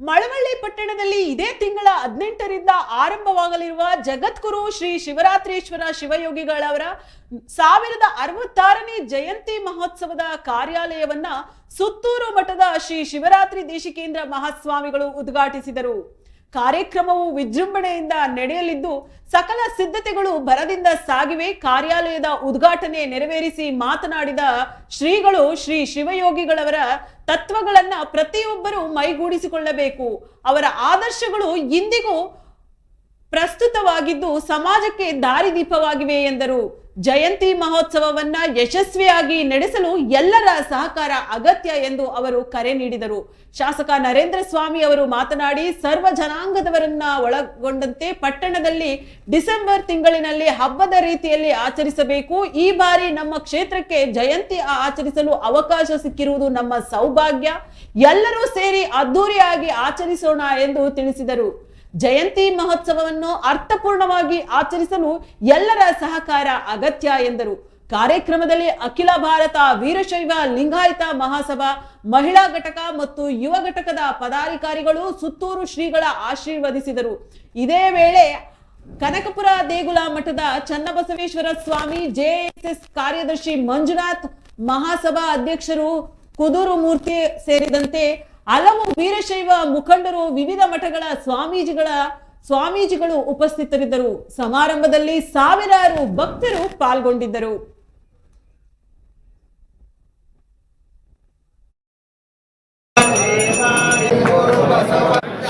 ಮಳವಳ್ಳಿ ಪಟ್ಟಣದಲ್ಲಿ ಇದೇ ತಿಂಗಳ ಹದಿನೆಂಟರಿಂದ ಆರಂಭವಾಗಲಿರುವ ಜಗದ್ಗುರು ಶ್ರೀ ಶಿವರಾತ್ರೀಶ್ವರ ಶಿವಯೋಗಿಗಳವರ ಸಾವಿರದ ಅರವತ್ತಾರನೇ ಜಯಂತಿ ಮಹೋತ್ಸವದ ಕಾರ್ಯಾಲಯವನ್ನ ಸುತ್ತೂರು ಮಠದ ಶ್ರೀ ಶಿವರಾತ್ರಿ ದೇಶಿಕೇಂದ್ರ ಮಹಾಸ್ವಾಮಿಗಳು ಉದ್ಘಾಟಿಸಿದರು. ಕಾರ್ಯಕ್ರಮವು ವಿಜೃಂಭಣೆಯಿಂದ ನಡೆಯಲಿದ್ದು, ಸಕಲ ಸಿದ್ಧತೆಗಳು ಭರದಿಂದ ಸಾಗಿವೆ. ಕಾರ್ಯಾಲಯದ ಉದ್ಘಾಟನೆ ನೆರವೇರಿಸಿ ಮಾತನಾಡಿದ ಶ್ರೀಗಳು, ಶ್ರೀ ಶಿವಯೋಗಿಗಳವರ ತತ್ವಗಳನ್ನ ಪ್ರತಿಯೊಬ್ಬರು ಮೈಗೂಡಿಸಿಕೊಳ್ಳಬೇಕು. ಅವರ ಆದರ್ಶಗಳು ಇಂದಿಗೂ ಪ್ರಸ್ತುತವಾಗಿದ್ದು, ಸಮಾಜಕ್ಕೆ ದಾರಿದೀಪವಾಗಿವೆ ಎಂದರು. ಜಯಂತಿ ಮಹೋತ್ಸವವನ್ನ ಯಶಸ್ವಿಯಾಗಿ ನಡೆಸಲು ಎಲ್ಲರ ಸಹಕಾರ ಅಗತ್ಯ ಎಂದು ಅವರು ಕರೆ ನೀಡಿದರು. ಶಾಸಕ ನರೇಂದ್ರ ಸ್ವಾಮಿ ಅವರು ಮಾತನಾಡಿ, ಸರ್ವ ಜನಾಂಗದವರನ್ನ ಒಳಗೊಂಡಂತೆ ಪಟ್ಟಣದಲ್ಲಿ ಡಿಸೆಂಬರ್ ತಿಂಗಳಿನಲ್ಲಿ ಹಬ್ಬದ ರೀತಿಯಲ್ಲಿ ಆಚರಿಸಬೇಕು. ಈ ಬಾರಿ ನಮ್ಮ ಕ್ಷೇತ್ರಕ್ಕೆ ಜಯಂತಿ ಆಚರಿಸಲು ಅವಕಾಶ ಸಿಕ್ಕಿರುವುದು ನಮ್ಮ ಸೌಭಾಗ್ಯ. ಎಲ್ಲರೂ ಸೇರಿ ಅದ್ದೂರಿಯಾಗಿ ಆಚರಿಸೋಣ ಎಂದು ತಿಳಿಸಿದರು. ಜಯಂತಿ ಮಹೋತ್ಸವವನ್ನು ಅರ್ಥಪೂರ್ಣವಾಗಿ ಆಚರಿಸಲು ಎಲ್ಲರ ಸಹಕಾರ ಅಗತ್ಯ ಎಂದರು. ಕಾರ್ಯಕ್ರಮದಲ್ಲಿ ಅಖಿಲ ಭಾರತ ವೀರಶೈವ ಲಿಂಗಾಯತ ಮಹಾಸಭಾ, ಮಹಿಳಾ ಘಟಕ ಮತ್ತು ಯುವ ಘಟಕದ ಪದಾಧಿಕಾರಿಗಳು ಸುತ್ತೂರು ಶ್ರೀಗಳ ಆಶೀರ್ವದಿಸಿದರು. ಇದೇ ವೇಳೆ ಕನಕಪುರ ದೇಗುಲ ಮಠದ ಚನ್ನಬಸವೇಶ್ವರ ಸ್ವಾಮಿ ಜೆಎಸ್ಎಸ್ ಕಾರ್ಯದರ್ಶಿ ಮಂಜುನಾಥ್ ಮಹಾಸಭಾ ಅಧ್ಯಕ್ಷರು ಕುದೂರು ಮೂರ್ತಿ ಸೇರಿದಂತೆ ಹಲವು ವೀರಶೈವ ಮುಖಂಡರು ವಿವಿಧ ಮಠಗಳ ಸ್ವಾಮೀಜಿಗಳ ಸ್ವಾಮೀಜಿಗಳು ಉಪಸ್ಥಿತರಿದ್ದರು. ಸಮಾರಂಭದಲ್ಲಿ ಸಾವಿರಾರು ಭಕ್ತರು ಪಾಲ್ಗೊಂಡಿದ್ದರು.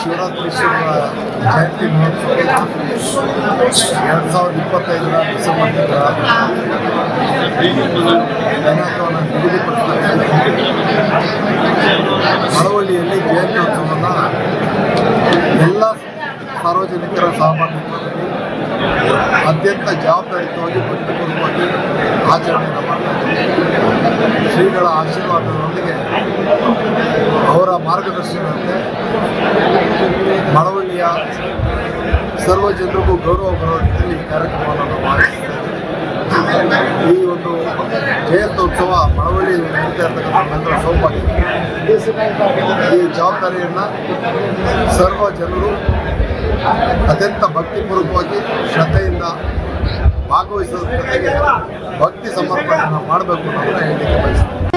ಶಿವರಾತ್ರಿ ಶಿವರ ಜಯಂತಿ ಮಹೋತ್ಸವ ಎರಡು ಸಾವಿರದ ಇಪ್ಪತ್ತೈದರ ಡಿಸೆಂಬರ್ ತಿಂಗಳ ದಿನಾಂಕವನ್ನು ನಿಗದಿಪಡಿಸಲಾಗಿದೆ ಮಳವಳ್ಳಿಯಲ್ಲಿ ಜಯಂತ್ಯೋತ್ಸವವನ್ನು ಎಲ್ಲ ಸಾರ್ವಜನಿಕರ ಸಹಭಾಗಿತ್ವದಲ್ಲಿ ಅತ್ಯಂತ ಜವಾಬ್ದಾರಿತವಾಗಿ ಭಕ್ತಿಪೂರ್ವಕವಾಗಿ ಆಚರಣೆಯನ್ನು ಮಾಡ್ತಾರೆ. ಶ್ರೀಗಳ ಆಶೀರ್ವಾದದೊಂದಿಗೆ ಅವರ ಮಾರ್ಗದರ್ಶನದಂತೆ ಮಳವಳ್ಳಿಯ ಸರ್ವ ಜನರಿಗೂ ಗೌರವ ಬರುವ ಈ ಕಾರ್ಯಕ್ರಮವನ್ನು ಮಾಡಿ ಆಯೋಜಿಸ್ತಾ ಇದ್ದೀವಿ. ಈ ಒಂದು ಜಯಂತ್ಯೋತ್ಸವ ಮಳವಳ್ಳಿ ನಡೀತಾ ಇರ್ತಕ್ಕಂಥ ನಂತರ ಸೌಭಾಗ್ಯ ಈ ಜವಾಬ್ದಾರಿಯನ್ನು ಸರ್ವ ಜನರು ಅತ್ಯಂತ ಭಕ್ತಿಪೂರ್ವಕವಾಗಿ ಶ್ರದ್ಧೆಯಿಂದ ಭಾಗವಹಿಸೋದಕ್ಕೆ ಭಕ್ತಿ ಸಮರ್ಪಣೆಯನ್ನು ಮಾಡಬೇಕು ಅನ್ನೋದನ್ನು ಹೇಳಲಿಕ್ಕೆ ಬಯಸ್ತೀನಿ